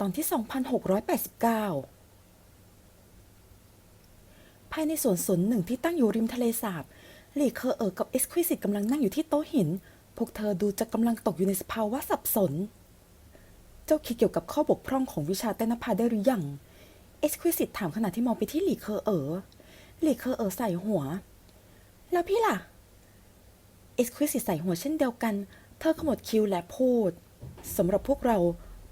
ตอนที่ 2689 ภายในสวนสนหนึ่งที่ตั้งอยู่ริมทะเลสาบหลีเคอร์เออร์กับเอ็กซ์ควิสิตกำลังนั่งอยู่ที่โต๊ะหิน พวกเธอดูจะกำลังตกอยู่ในสภาวะสับสน เจ้าคิดเกี่ยวกับข้อบกพร่องของวิชาเต้นภาได้หรือยัง เอ็กซ์ควิสิตถามขณะที่มองไปที่หลีเคอร์เออร์หลีเคอร์เออร์ใส่หัว แล้วพี่ล่ะ เอ็กซ์ควิสิตใส่หัวเช่นเดียวกัน เธอขมวดคิ้วและพูดสำหรับพวกเรา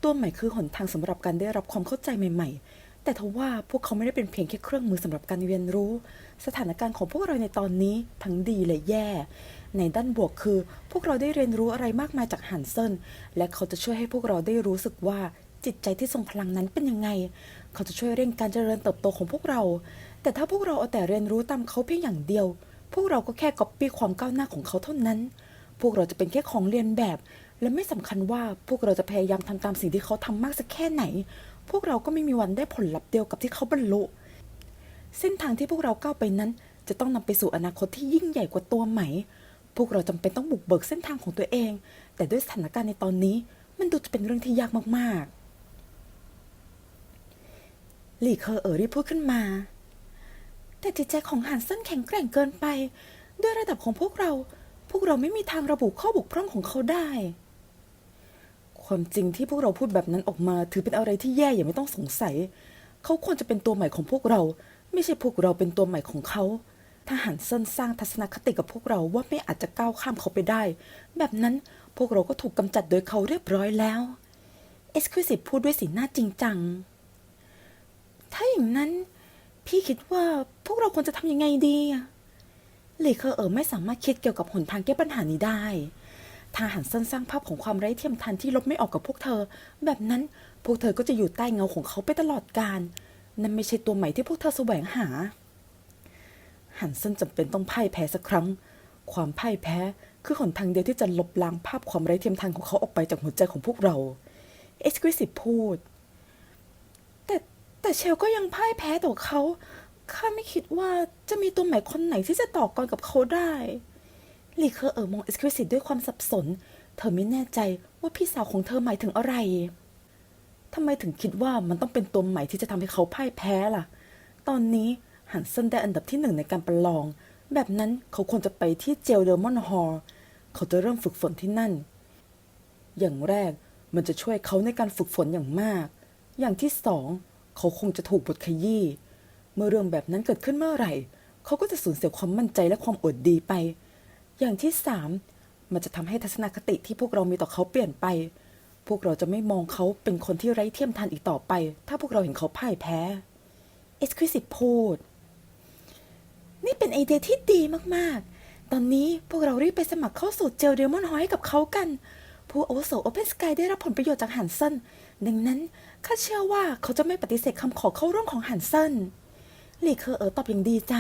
ตัวใหม่คือหนทางสำหรับการได้รับความเข้าใจใหม่ ๆ แต่ทว่าพวกเขาไม่ได้เป็นเพียงแค่เครื่องมือสำหรับการเรียนรู้ สถานการณ์ของพวกเราในตอนนี้ทั้งดีและแย่ ในด้านบวกคือ พวกเราได้เรียนรู้อะไรมากมายจากฮันเซนและเขาจะช่วยให้พวกเราได้รู้สึกว่าจิตใจที่ทรงพลังนั้นเป็นยังไง เขาจะช่วยเร่งการเจริญเติบโตของพวกเรา แต่ถ้าพวกเราเอาแต่เรียนรู้ตามเขาเพียงอย่างเดียว พวกเราก็แค่ก๊อปปี้ความก้าวหน้าของเขาเท่านั้น พวกเราจะเป็นแค่ของเรียนแบบ และไม่สำคัญว่าพวกเราจะพยายามทำตามสิ่งที่เขาทำมากสักแค่ไหน พวกเราก็ไม่มีวันได้ผลลัพธ์เดียวกับที่เขาบรรลุเส้นทางที่พวกเราก้าวไปนั้น จะต้องนำไปสู่อนาคตที่ยิ่งใหญ่กว่าตัวไหม่ พวกเราจำเป็นต้องบุกเบิกเส้นทางของตัวเอง แต่ด้วยสถานการณ์ในตอนนี้ มันดูจะเป็นเรื่องที่ยากมากๆหลี่เคอร์เออรีบพูดขึ้นมา แต่จิตใจของฮันเซนแข็งแกร่งเกินไป ด้วยระดับของพวกเรา พวกเราไม่มีทางระบุข้อบกพร่องของเขาได้ ความจริงที่พวกเราพูดแบบนั้นออกมา ถือเป็นอะไรที่แย่อย่างไม่ต้องสงสัย เขาควรจะเป็นตัวใหม่ของพวกเรา ไม่ใช่พวกเราเป็นตัวใหม่ของเขาถ้าหันเส้นสร้างทัศนคติกับพวกเราว่าไม่อาจจะก้าวข้ามเขาไปได้ แบบนั้นพวกเราก็ถูกกำจัดโดยเขาเรียบร้อยแล้วเอสควิสิตพูดด้วยสีหน้าจริงจัง ถ้าอย่างนั้น พี่คิดว่าพวกเราควรจะทำยังไงดีหลีเคอเออไม่สามารถคิดเกี่ยวกับหนทางแก้ปัญหานี้ได้ ถ้าหันเส้นสร้างภาพของความไร้เทียมทันที่ลบไม่ออกกับพวกเธอ แบบนั้นพวกเธอก็จะอยู่ใต้เงาของเขาไปตลอดกาลนั่นไม่ใช่ตัวใหม่ที่พวกเธอแสวงหา หันเส้นจำเป็นต้องพ่ายแพ้สักครั้ง ความพ่ายแพ้คือหนทางเดียวที่จะลบล้างภาพความไร้เทียมทันของเขาออกไปจากหัวใจของพวกเรา เอ็กซ์ควิสิตพูด แต่แต่เชลก็ยังพ่ายแพ้ต่อเขา ข้าไม่คิดว่าจะมีตัวใหม่คนไหนที่จะต่อกรกับเขาได้ ลีเคอร์เออมองเอ็กซ์ควิสิตด้วยความสับสน เธอไม่แน่ใจว่าพี่สาวของเธอหมายถึงอะไรทำไมถึงคิดว่ามันต้องเป็นตัวใหม่ที่จะทำให้เขาพ่ายแพ้ล่ะ ตอนนี้ฮันเซนได้อันดับที่หนึ่งในการประลอง แบบนั้นเขาควรจะไปที่เจลเดอร์มอนฮอลเขาจะเริ่มฝึกฝนที่นั่น อย่างแรกมันจะช่วยเขาในการฝึกฝนอย่างมาก อย่างที่สองเขาคงจะถูกบทขยี้ เมื่อเรื่องแบบนั้นเกิดขึ้นเมื่อไหร่ เขาก็จะสูญเสียความมั่นใจและความอดดีไป อย่างที่สามมันจะทำให้ทัศนคติที่พวกเรามีต่อเขาเปลี่ยนไป พวกเราจะไม่มองเขาเป็นคนที่ไร้เทียมทานอีกต่อไป ถ้าพวกเราเห็นเขาพ่ายแพ้เอสควิสิตพูด นี่เป็นไอเดียที่ดีมากๆ ตอนนี้พวกเรารีบไปสมัครเข้าสู่เจลเดมอนฮอยกับเขากัน ผู้อาวุโสโอเพนสกายได้รับผลประโยชน์จากฮันเซนดังนั้นข้าเชื่อว่าเขาจะไม่ปฏิเสธคำขอเข้าร่วมของฮันเซนหลีเคอร์เอ๋อตอบอย่างดีใจ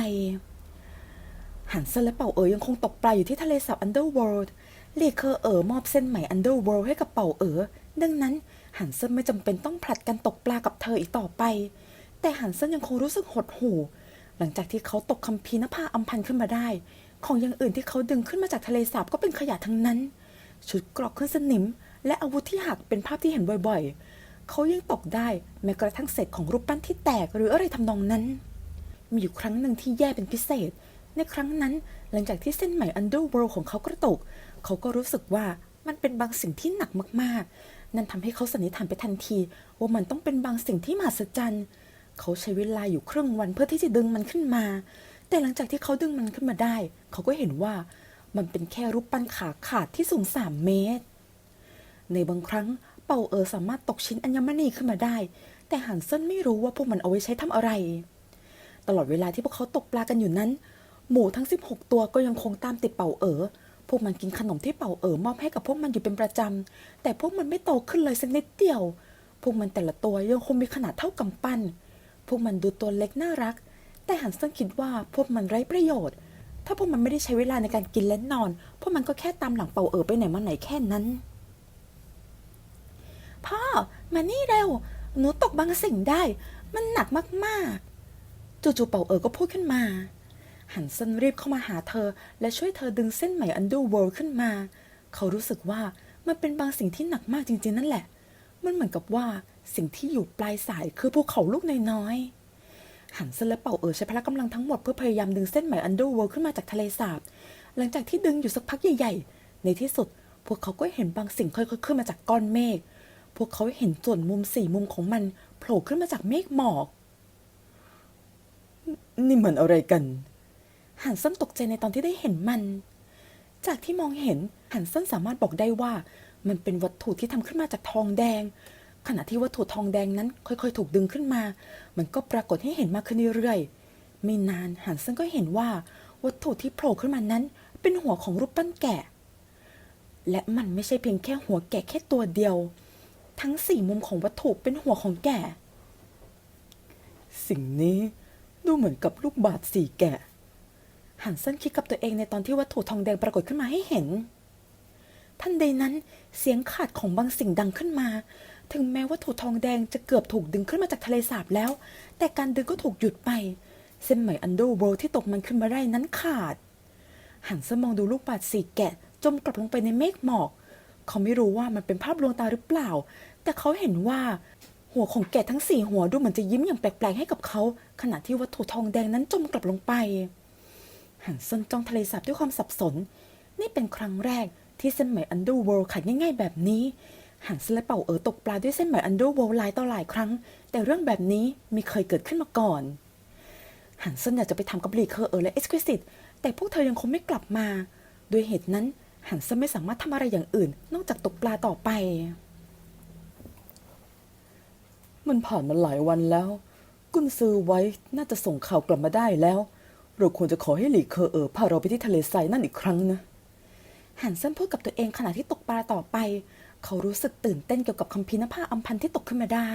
ฮันเซนและเป่าเอ๋อยังคงตกปลาอยู่ที่ทะเลสาบอันเดอร์เวิลด์หลีเคอเอ๋อมอบเส้นใหม่อันเดอร์เวิลด์ให้กับเป่าเอ๋อดังนั้นฮันเซนไม่จำเป็นต้องผลัดกันตกปลากับเธออีกต่อไป แต่ฮันเซนยังคงรู้สึกหดหู่ หลังจากที่เขาตกคัมภีร์นภาอัมพันขึ้นมาได้ ของอย่างอื่นที่เขาดึงขึ้นมาจากทะเลสาบก็เป็นขยะทั้งนั้น ชุดกรอกขึ้นสนิม และอาวุธที่หักเป็นภาพที่เห็นบ่อยๆ เขายังตกได้แม้กระทั่งเศษของรูปปั้นที่แตกหรืออะไรทำนองนั้น มีอยู่ครั้งหนึ่งที่แย่เป็นพิเศษ ในครั้งนั้นหลังจากที่เส้นใหม่ Underworld ของเขากระตุก เขาก็รู้สึกว่ามันเป็นบางสิ่งที่หนักมากๆ นั่นทำให้เขาสันนิษฐานไปทันที ว่ามันต้องเป็นบางสิ่งที่มหัศจรรย์ เขาใช้เวลาอยู่ครึ่งวันเพื่อที่จะดึงมันขึ้นมา แต่หลังจากที่เขาดึงมันขึ้นมาได้ เขาก็เห็นว่ามันเป็นแค่รูปปั้นขาขาดที่สูงสามเมตร ในบางครั้งเป่าเอ๋อสามารถตกชิ้นอัญมณีขึ้นมาได้ แต่ฮันเซนไม่รู้ว่าพวกมันเอาไว้ใช้ทำอะไร ตลอดเวลาที่พวกเขาตกปลากันอยู่นั้น หมูทั้ง 16 ตัวก็ยังคงตามติดเป่าเอ๋อพวกมันกินขนมที่เป่าเอ๋อมอบให้กับพวกมันอยู่เป็นประจำ แต่พวกมันไม่โตขึ้นเลยสักนิดเดียว พวกมันแต่ละตัวยังคงมีขนาดเท่ากำปั้น พวกมันดูตัวเล็กน่ารัก แต่ฮันเซนคิดว่าพวกมันไร้ประโยชน์ ถ้าพวกมันไม่ได้ใช้เวลาในการกินและนอน พวกมันก็แค่ตามหลังเป่าเอ๋อไปไหนมาไหนแค่นั้น พ่อ มานี่เร็ว หนูตกบางสิ่งได้ มันหนักมากๆ จู่ๆเป่าเอ๋อก็พูดขึ้นมา หันเซนรีบเข้ามาหาเธอ และช่วยเธอดึงเส้นไหมอันดูเวิลด์ขึ้นมา เขารู้สึกว่ามันเป็นบางสิ่งที่หนักมากจริงๆ นั่นแหละ มันเหมือนกับว่าสิ่งที่อยู่ปลายสายคือภูเขาลูกน้อยๆหันเซนและเป่าเอ๋อใช้พละกำลังทั้งหมดเพื่อพยายามดึงเส้นไหมอันดอร์เวิลด์ขึ้นมาจากทะเลสาบ หลังจากที่ดึงอยู่สักพักใหญ่ ๆ ในที่สุด พวกเขาก็เห็นบางสิ่งค่อยๆขึ้นมาจากก้อนเมฆ พวกเขาเห็นส่วนมุมสี่มุมของมันโผล่ขึ้นมาจากเมฆหมอก นี่มันอะไรกัน หันเซนตกใจในตอนที่ได้เห็นมัน จากที่มองเห็นหันเซนสามารถบอกได้ว่า มันเป็นวัตถุที่ทำขึ้นมาจากทองแดง ขณะที่วัตถุทองแดงนั้น ค่อยๆ ถูกดึงขึ้นมา มันก็ปรากฏให้เห็นมากขึ้นเรื่อยๆไม่นานหันเซนก็เห็นว่าวัตถุที่โผล่ขึ้นมานั้น เป็นหัวของรูปปั้นแกะ และมันไม่ใช่เพียงแค่หัวแกะแค่ตัวเดียว ทั้งสี่มุมของวัตถุเป็นหัวของแกะ สิ่งนี้ดูเหมือนกับลูกบาศก์สี่แกะ หันเส้นคิดกับตัวเองในตอนที่วัตถุทองแดงปรากฏขึ้นมาให้เห็นทันใดนั้นเสียงขาดของบางสิ่งดังขึ้นมา ถึงแม้วัตถุทองแดงจะเกือบถูกดึงขึ้นมาจากทะเลสาบแล้ว แต่การดึงก็ถูกหยุดไป เส้นไหมอันเดอร์เวิลด์ที่ตกมันขึ้นมาได้นั้นขาด หันเส้นมองดูลูกบาศก์สี่แกะจมกลับลงไปในเมฆหมอก เขาไม่รู้ว่ามันเป็นภาพลวงตาหรือเปล่า แต่เขาเห็นว่าหัวของแกะทั้งสี่หัวดูเหมือนจะยิ้มอย่างแปลกๆให้กับเขา ขณะที่วัตถุทองแดงนั้นจมกลับลงไป หันเซินจ้องทะเลสาบด้วยความสับสน นี่เป็นครั้งแรกที่เส้นไหมอันเดอร์เวิลด์ขาดง่ายๆแบบนี้ หันเซินและเป่าเอ๋อตกปลาด้วยเส้นไหมอันเดอร์เวิลด์หลายต่อหลายครั้ง แต่เรื่องแบบนี้ไม่เคยเกิดขึ้นมาก่อน หันเซินอยากจะไปทำกับลีเคอร์เอ๋อและเอ็กซ์ควิสิตแต่พวกเธอยังคงไม่กลับมา ด้วยเหตุนั้นหันเซินไม่สามารถทำอะไรอย่างอื่น นอกจากตกปลาต่อไป มันผ่านมาหลายวันแล้ว กุนซือไว้น่าจะส่งข่าวกลับมาได้แล้ว เราควรจะขอให้หลีเคอเออพาเราไปที่ทะเลทรายนั่นอีกครั้งนะ หันเส้นพูดกับตัวเองขณะที่ตกปลาต่อไป เขารู้สึกตื่นเต้นเกี่ยวกับคัมภีร์นภาอัมพันธ์ที่ตกขึ้นมาได้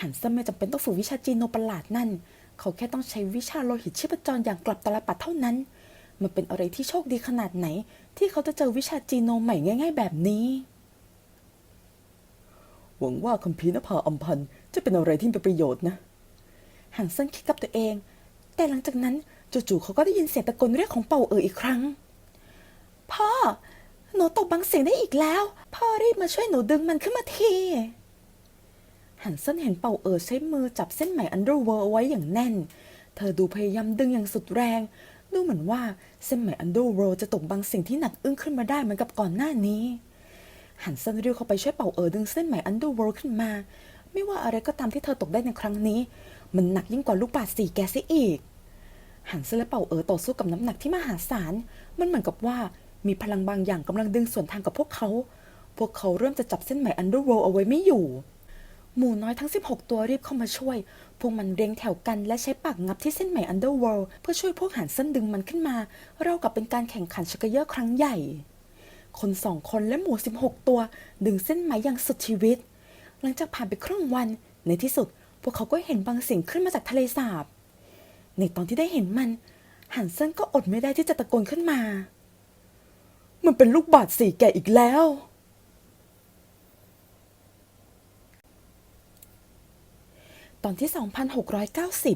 หันเส้นไม่จำเป็นต้องฝึกวิชาจีโนประหลาดนั่น เขาแค่ต้องใช้วิชาโลหิตชีพจรอย่างกลับตลปัดเท่านั้น มันเป็นอะไรที่โชคดีขนาดไหน ที่เขาจะเจอวิชาจีโนใหม่ง่าย ๆ แบบนี้หวังว่าคัมภีร์นภาอัมพันธ์จะเป็นอะไรที่เป็นประโยชน์นะ หันเซินคิดกับตัวเอง แต่หลังจากนั้นจู่ๆเขาก็ได้ยินเสียงตะโกนเรียกของเป่าเอ๋ออีกครั้ง พ่อ หนูตกบางเสียงได้อีกแล้ว พ่อรีบมาช่วยหนูดึงมันขึ้นมาทีหันเซินเห็นเป่าเอ๋อใช้มือจับเส้นไหมอันเดอร์เวิร์ไว้อย่างแน่น เธอดูพยายามดึงอย่างสุดแรง ดูเหมือนว่าเส้นไหมอันเดอร์เวิร์จะตกบางสิ่งที่หนักอึ้งขึ้นมาได้เหมือนกับก่อนหน้านี้ หันเซินเรีบเข้าไปช่วยเป่าเอ๋อดึงเส้นไหมอันเดอร์เวิร์ขึ้นมา ไม่ว่าอะไรก็ตามที่เธอตกได้ในครั้งนี้ มันหนักยิ่งกว่าลูกบาศก์สี่แกเสียอีก หันเซและเป่าเอ๋อต่อสู้กับน้ำหนักที่มหาศาล มันเหมือนกับว่ามีพลังบางอย่างกำลังดึงส่วนทางกับพวกเขา พวกเขาเริ่มจะจับเส้นไหมอันเดอร์เวิลด์เอาไว้ไม่อยู่ หมู่น้อยทั้ง 16 ตัวรีบเข้ามาช่วย พวกมันเรียงแถวกันและใช้ปากงับที่เส้นไหมอันเดอร์เวิลด์เพื่อช่วยพวกหันเส้นดึงมันขึ้นมา เรากับเป็นการแข่งขันชักเยอะครั้งใหญ่ คนสองคนและหมู่16 ตัว ดึงเส้นไหมอย่างสุดชีวิต หลังจากผ่านไปครึ่งวันในที่สุด วกเขาก็เห็นบางสิ่งขึ้นมาจากทะเลสาบ ในตอนที่ได้เห็นมัน หันเส้นก็อดไม่ได้ที่จะตะโกนขึ้นมา มันเป็นลูกบาศก์สี่แก่อีกแล้ว ตอนที่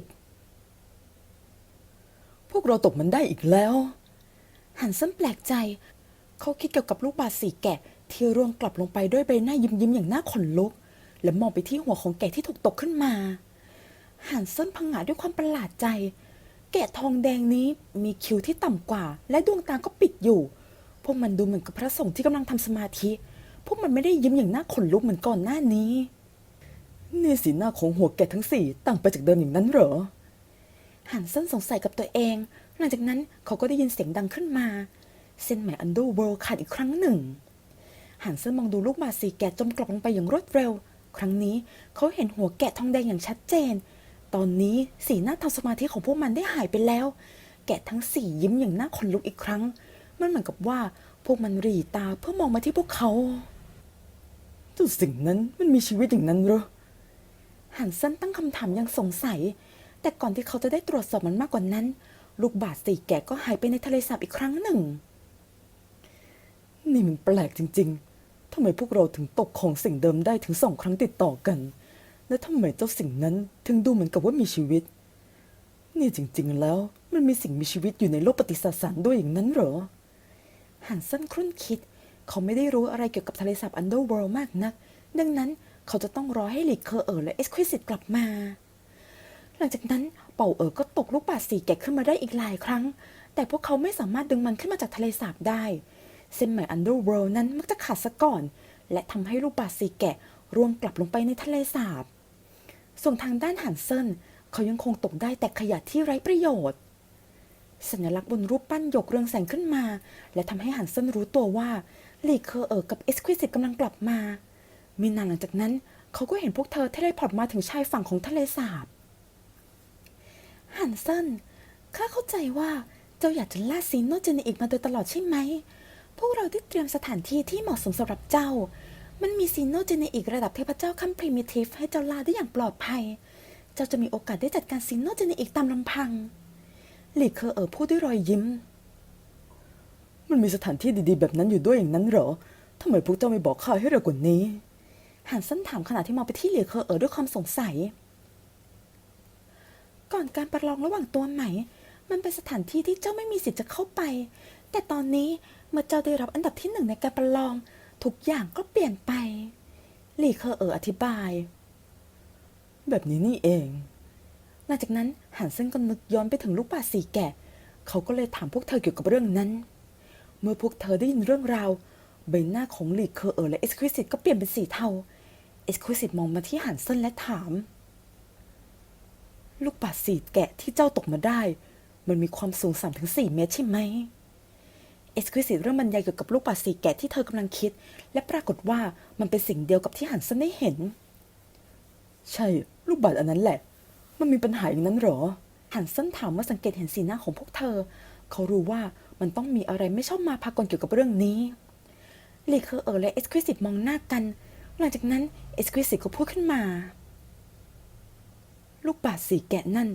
2690 พวกเราตกมันได้อีกแล้ว หันเส้นแปลกใจ เขาคิดเกี่ยวกับลูกบาศก์สี่แกะที่ร่วงกลับลงไปด้วยใบหน้ายิ้มยิ้มอย่างน่าขนลุก และมองไปที่หัวของแกะที่ถูกตกขึ้นมาหันเส้นพังงาด้วยความประหลาดใจ แกะทองแดงนี้มีคิ้วที่ต่ำกว่า และดวงตาก็ปิดอยู่ พวกมันดูเหมือนกับพระสงฆ์ที่กำลังทำสมาธิ พวกมันไม่ได้ยิ้มอย่างน่าขนลุกเหมือนก่อนหน้านี้นี่สีหน้าของหัวแกะทั้งสี่ต่างไปจากเดิมอย่างนั้นเหรอหันเส้นสงสัยกับตัวเอง หลังจากนั้นเขาก็ได้ยินเสียงดังขึ้นมา เส้นไหมอันดอร์เวิลด์ขาดอีกครั้งหนึ่งหันเส้นมองดูลูกบาสีแกะจมกลับลงไปอย่างรวดเร็ว ครั้งนี้เขาเห็นหัวแกะทองแดงอย่างชัดเจน ตอนนี้สีหน้าทำสมาธิของพวกมันได้หายไปแล้ว แกะทั้งสี่ยิ้มอย่างน่าขนลุกอีกครั้ง มันเหมือนกับว่าพวกมันรีตาเพื่อมองมาที่พวกเขาเจ้าสิ่งนั้นมันมีชีวิตอย่างนั้นหรอหันเส้นตั้งคำถามอยังสงสัย แต่ก่อนที่เขาจะได้ตรวจสอบมันมากกว่านั้น ลูกบาศสี่แกะก็หายไปในทะเลสาบอีกครั้งหนึ่ง นี่มันแปลกจริง ๆำไมพวกเราถึงตกของสิ่งเดิมได้ถึงสองครั้งติดต่อกัน และทำไมเจ้าสิ่งนั้นถึงดูเหมือนกับว่ามีชีวิต นี่จริงๆแล้วมันมีสิ่งมีชีวิตอยู่ในโลกปฏิสสารด้วยอย่างนั้นเหรอหันเส้นครุ่นคิด เขาไม่ได้รู้อะไรเกี่ยวกับทะเลสาบอันเดอร์เวิลด์มากนัก ดังนั้นเขาจะต้องรอให้หลีกเคอเออและเอ็กซ์ควิสิตกลับมา หลังจากนั้นเป่าเอ๋อก็ตกลูกบาศก์สีแกะขึ้นมาได้อีกหลายครั้ง แต่พวกเขาไม่สามารถดึงมันขึ้นมาจากทะเลสาบได้ เส้นไหมอันเดอร์เวิลด์นั้นมักจะขาดซะก่อน และทำให้ลูกบาศก์สีแกะร่วงกลับลงไปในทะเลสาบ ส่วนทางด้านหันเซนเขายังคงตกได้แต่ขยะที่ไร้ประโยชน์ สัญลักษณ์บนรูปปั้นหยกเรืองแสงขึ้นมา และทำให้หันเซนรู้ตัวว่าลีเคอเออกับเอ็กซ์ควิสิตกำลังกลับมาไมีนานหลังจากนั้นเขาก็เห็นพวกเธอเทเลพอร์ตมาถึงชายฝั่งของทะเลสาบฮันเซนข้าเข้าใจว่าเจ้าอยากจะล่าซีโนเจเนอิกมาโดยตลอดใช่ไหม พวกเราได้เตรียมสถานที่ที่เหมาะสมสำหรับเจ้า มันมีซีโนเจเนอิกระดับเทพเจ้าขั้นพรีมิทีฟให้เจ้าลาได้อย่างปลอดภัย เจ้าจะมีโอกาสได้จัดการซีโนเจเนอิกตามลำพัง หลีเคอเออพูดด้วยรอยยิ้ม มันมีสถานที่ดีๆ แบบนั้นอยู่ด้วยอย่างนั้นเหรอทำไมพวกเจ้าไม่บอกข้าให้เร็วกว่านี้หันเซนถามขณะที่มองไปที่หลีเคอเออด้วยความสงสัย ก่อนการประลองระหว่างตัวใหม่ มันเป็นสถานที่ที่เจ้าไม่มีสิทธิ์จะเข้าไป แต่ตอนนี้ เมื่อเจ้าได้รับอันดับที่หนึ่งในการประลอง ทุกอย่างก็เปลี่ยนไป หลีเคอเอออธิบาย แบบนี้นี่เอง หลังจากนั้นหันเซนก็นึกย้อนไปถึงลูกป่าสีแกะเขาก็เลยถามพวกเธอเกี่ยวกับเรื่องนั้น เมื่อพวกเธอได้ยินเรื่องราว ใบหน้าของหลีเคอเออและเอ็กซ์ควิสิตก็เปลี่ยนเป็นสีเทา เอ็กซ์ควิสิตมองมาที่หันเซนและถาม ลูกป่าสีแกะที่เจ้าตกมาได้ มันมีความสูง3-4เมตรใช่ไหม เอ็กซ์ควิสิตเริ่มบรรยายเกี่ยวกับลูกป่าสีแกะที่เธอกำลังคิด และปรากฏว่ามันเป็นสิ่งเดียวกับที่หันเซนได้เห็น ใช่ ลูกบาศอันนั้นแหละ มันมีปัญหาอย่างนั้นหรอ หันเซนถามเมื่อสังเกตเห็นสีหน้าของพวกเธอ เขารู้ว่ามันต้องมีอะไรไม่ชอบมาพากลเกี่ยวกับเรื่องนี้ลีเคอร์เออและเอ็กซ์ควิสิตมองหน้ากัน หลังจากนั้นเอ็กซ์ควิสิตก็พูดขึ้นมา ลูกบาศก์สีแกะนั่น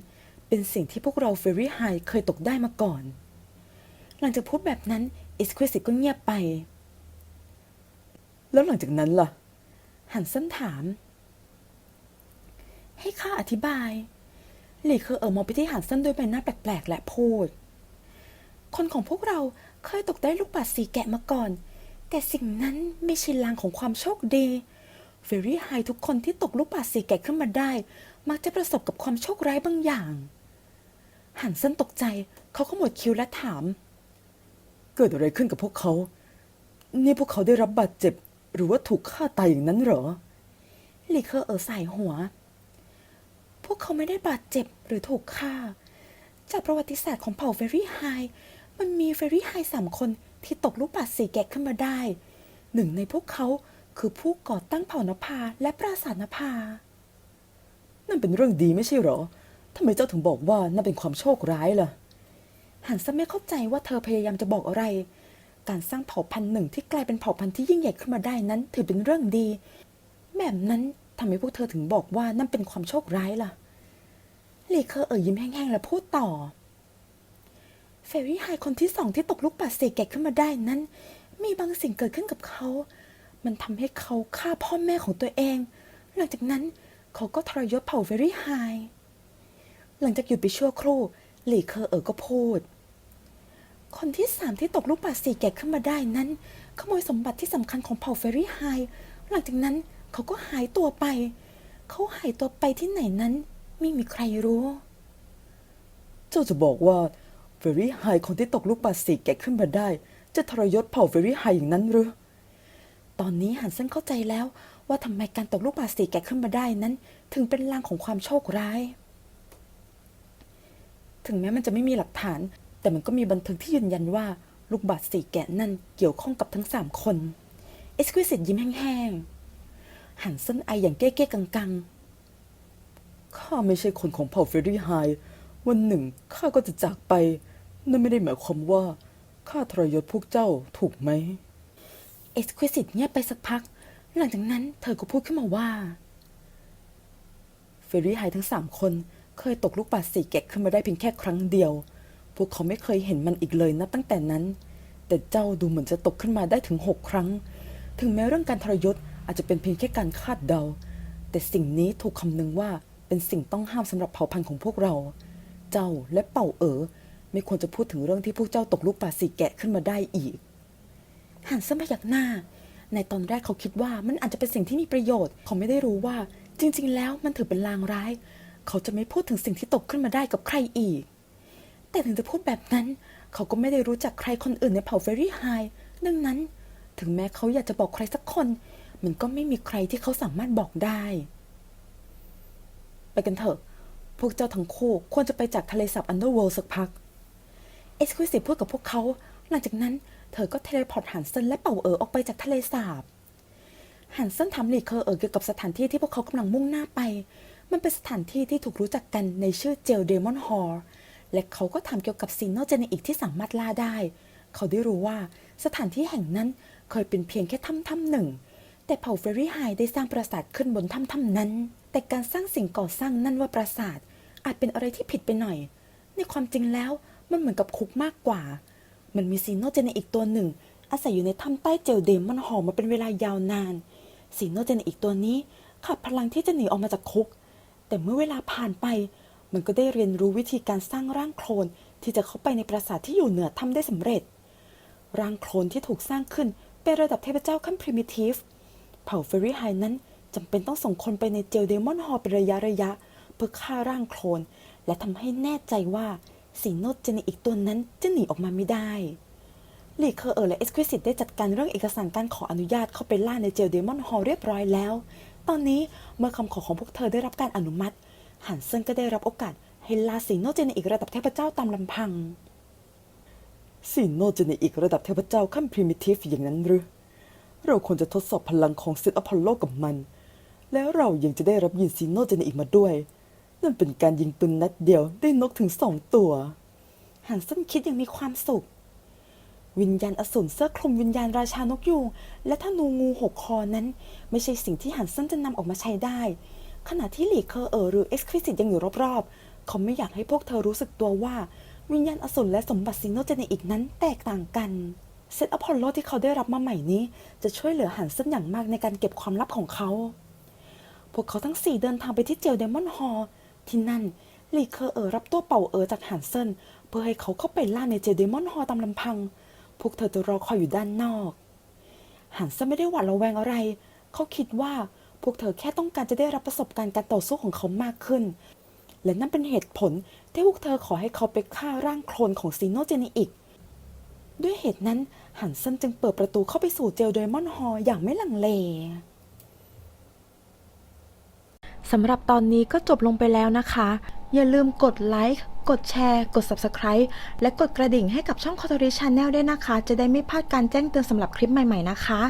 เป็นสิ่งที่พวกเราเฟรรี่ไฮเคยตกได้มาก่อน หลังจากพูดแบบนั้นเอ็กซ์ควิสิตก็เงียบไป แล้วหลังจากนั้นล่ะ หันเซนถาม ให้ข้าอธิบายหลีเคอเออมองไปที่หันเซนด้วยใบหน้าแปลกๆ และพูด คนของพวกเราเคยตกได้ลูกบาศสีแกะมาก่อน แต่สิ่งนั้นไม่ใช่ลางของความโชคดีเฟรรี่ไฮทุกคนที่ตกลูกบาศสีแกะขึ้นมาได้ มักจะประสบกับความโชคร้ายบางอย่าง หันเซนตกใจเขาขมวดคิ้วและถาม เกิดอะไรขึ้นกับพวกเขา นี่พวกเขาได้รับบาดเจ็บ หรือว่าถูกฆ่าตายอย่างนั้นเหรอลีเคอเออใสายหัว พวกเขาไม่ได้บาดเจ็บหรือถูกฆ่า จากประวัติศาสตร์ของเผ่าเฟรรี่ไฮมันมีเฟรรี่ไฮสามคนที่ตกลูกบาศสีแกะขึ้นมาได้ หนึ่งในพวกเขาคือผู้ก่อตั้งเผ่านภาและปราสาทนภา นั่นเป็นเรื่องดีไม่ใช่เหรอทำไมเจ้าถึงบอกว่านั่นเป็นความโชคร้ายล่ะ หันซะไม่เข้าใจว่าเธอพยายามจะบอกอะไร การสร้างเผ่าพันธุ์หนึ่งที่กลายเป็นเผ่าพันธุ์ที่ยิ่งใหญ่ขึ้นมาได้นั้น ถือเป็นเรื่องดี แบบนั้นทำไมพวกเธอถึงบอกว่านั่นเป็นความโชคร้ายล่ะลีเคอร์เอ่ยยิ้มแห้งๆและพูดต่อเฟรรี่ไฮคนที่สองที่ตกลูกปัดเสกแกะขึ้นมาได้นั้น มีบางสิ่งเกิดขึ้นกับเขา มันทำให้เขาฆ่าพ่อแม่ของตัวเอง หลังจากนั้นเขาก็ทรยศเผ่าเฟรรี่ไฮหลังจากหยุดไปชั่วครู่หลีเคอร์เอ๋อก็พูด คนที่สามที่ตกลูกปัดสี่แกะขึ้นมาได้นั้น ขโมยสมบัติที่สำคัญของเผ่าเฟรรี่ไฮหลังจากนั้นเขาก็หายตัวไป เขาหายตัวไปที่ไหนนั้น ไม่มีใครรู้ เจ้าจะบอกว่าเฟรรี่ไฮคนที่ตกลูกบาศก์สีแกะขึ้นมาได้ จะทรยศเผ่าเฟรรี่ไฮอย่างนั้นหรือ ตอนนี้ฮันเซนเข้าใจแล้วว่าทำไมการตกลูกบาศก์สีแกะขึ้นมาได้นั้น ถึงเป็นลางของความโชคร้าย ถึงแม้มันจะไม่มีหลักฐาน แต่มันก็มีบันทึกที่ยืนยันว่าลูกบาศก์สีแกะนั่นเกี่ยวข้องกับทั้งสามคนเอสควิสิตยิ้มแห้งๆ หันเซนไออย่างเก้ๆกังๆ ข้าไม่ใช่คนของเผ่าเฟรรี่ไฮวันหนึ่งข้าก็จะจากไป นั่นไม่ได้หมายความว่า ข้าทรยศพวกเจ้าถูกไหม เอสควิสิตเงียบไปสักพัก หลังจากนั้นเธอก็พูดขึ้นมาว่า เฟรรี่ไฮทั้งสามคนเคยตกลูกบาศก์สีแกะขึ้นมาได้เพียงแค่ครั้งเดียว พวกเขาไม่เคยเห็นมันอีกเลยนับตั้งแต่นั้น แต่เจ้าดูเหมือนจะตกขึ้นมาได้ถึงหกครั้ง ถึงแม้เรื่องการทรยศอาจจะเป็นเพียงแค่การคาดเดา แต่สิ่งนี้ถูกคำนึงว่าเป็นสิ่งต้องห้ามสำหรับเผ่าพันธุ์ของพวกเรา เจ้าและเป่าเอ๋อไม่ควรจะพูดถึงเรื่องที่พวกเจ้าตกลูกบาสีแกะขึ้นมาได้อีก หันเซนพยักหน้า ในตอนแรกเขาคิดว่ามันอาจจะเป็นสิ่งที่มีประโยชน์ เขาไม่ได้รู้ว่า จริง ๆ แล้วมันถือเป็นลางร้าย เขาจะไม่พูดถึงสิ่งที่ตกขึ้นมาได้กับใครอีก แต่ถึงจะพูดแบบนั้น เขาก็ไม่ได้รู้จักใครคนอื่นในเผ่าเฟรรี่ไฮดังนั้น ถึงแม้เขาอยากจะบอกใครสักคน มันก็ไม่มีใครที่เขาสามารถบอกได้ ไปกันเถอะ พวกเจ้าทั้งคู่ควรจะไปจากทะเลสาบอันเดอร์เวิลด์สักพัก เอ็กซ์คลูซีฟพูดกับพวกเขา หลังจากนั้นเธอก็เทเลพอร์ตหันเซนและเป่าเอ๋อออกไปจากทะเลสาบหันเซนถามหลีเคอร์เอ๋อเกี่ยวกับสถานที่ที่พวกเขากำลังมุ่งหน้าไป มันเป็นสถานที่ที่ถูกรู้จักกันในชื่อเจลเดมอนฮอล และเขาก็ถามเกี่ยวกับซีโนเจเนอิกที่สามารถล่าได้ เขาได้รู้ว่าสถานที่แห่งนั้นเคยเป็นเพียงแค่ถ้ำถ้ำหนึ่ง แต่เผ่าเฟรรี่ไฮได้สร้างปราสาทขึ้นบนถ้ำถ้ำนั้น แต่การสร้างสิ่งก่อสร้างนั่นว่าปราสาท อาจเป็นอะไรที่ผิดไปหน่อย ในความจริงแล้วมันเหมือนกับคุกมากกว่า มันมีซีโนเจเนอีกตัวหนึ่ง อาศัยอยู่ในถ้ำใต้เจลเดมมันหอมมาเป็นเวลายาวนานซีโนเจเนอีกตัวนี้ขาดพลังที่จะหนีออกมาจากคุก แต่เมื่อเวลาผ่านไป มันก็ได้เรียนรู้วิธีการสร้างร่างโคลนที่จะเข้าไปในปราสาทที่อยู่เหนือถ้ำได้สำเร็จ ร่างโคลนที่ถูกสร้างขึ้นเป็นระดับเทพเจ้าขั้นพรีมิทีฟเผ่าเฟรรี่ไฮนั้นจำเป็นต้องส่งคนไปในเจลเดมอนฮอลเป็นระยะระยะ เพื่อฆ่าร่างโคลน และทำให้แน่ใจว่าสีโนตเจเนอีกตัวนั้นจะหนีออกมาไม่ได้ลีเคอร์เออร์และเอ็กซ์ควิสิตได้จัดการเรื่องเอกสารการขออนุญาตเข้าไปล่าในเจลเดมอนฮอลเรียบร้อยแล้ว ตอนนี้เมื่อคำขอของพวกเธอได้รับการอนุมัติ ฮันเซินก็ได้รับโอกาสให้ลาสีโนเจเนอีกระดับเทพเจ้าตามลำพังสีโนเจเนอีกระดับเทพเจ้าขั้นพรีมิทีฟอย่างนั้นหรือ เราควรจะทดสอบพลังของเซตอพอลโลกับมัน แล้วเรายังจะได้รับยินซีโนเจเนอีกมาด้วย นั่นเป็นการยิงปืนนัดเดียวได้นกถึงสองตัวฮันเซินคิดอย่างมีความสุข วิญญาณอสูรเสื้อคลุมวิญญาณราชานกยูงและธนูงูหกคอนั้น ไม่ใช่สิ่งที่ฮันเซินจะนำออกมาใช้ได้ ขณะที่หลีเคอร์เออร์หรือเอ็กซ์ควิสิตยังอยู่รอบๆ เขาไม่อยากให้พวกเธอรู้สึกตัวว่า วิญญาณอสูรและสมบัติซีโนเจเนอีกนั้นแตกต่างกัน เซตอพอลโลที่เขาได้รับมาใหม่นี้ จะช่วยเหลือฮันเซนอย่างมากในการเก็บความลับของเขา พวกเขาทั้งสี่เดินทางไปที่เจลเดมอนฮอลที่นั่นลีเคอร์เออร์รับตัวเป่าเออจากฮันเซนเพื่อให้เขาเข้าไปล่าในเจลเดมอนฮอลตามลำพัง พวกเธอจะรอคอยอยู่ด้านนอกฮันเซนไม่ได้หวาดระแวงอะไร เขาคิดว่า พวกเธอแค่ต้องการจะได้รับประสบการณ์การต่อสู้ของเขามากขึ้น และนั่นเป็นเหตุผลที่พวกเธอขอให้เขาไปฆ่าร่างโคลนของซีโนเจเนอิกด้วยเหตุนั้นฮันเซนจึงเปิดประตูเข้าไปสู่เจลเดมอนฮอลอย่างไม่ลังเลสำหรับตอนนี้ก็จบลงไปแล้วนะคะ อย่าลืมกดไลค์ กดแชร์ กด Subscribe และกดกระดิ่งให้กับช่อง c o t o r i Channel ด้วยนะคะ จะได้ไม่พลาดการแจ้งเตือนสำหรับคลิปใหม่ๆนะคะ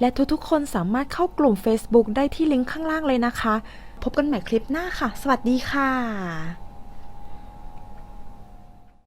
และทุกๆคนสามารถเข้ากลุ่ม Facebook ได้ที่ลิงก์ข้างล่างเลยนะคะ พบกันใหม่คลิปหน้าค่ะ สวัสดีค่ะ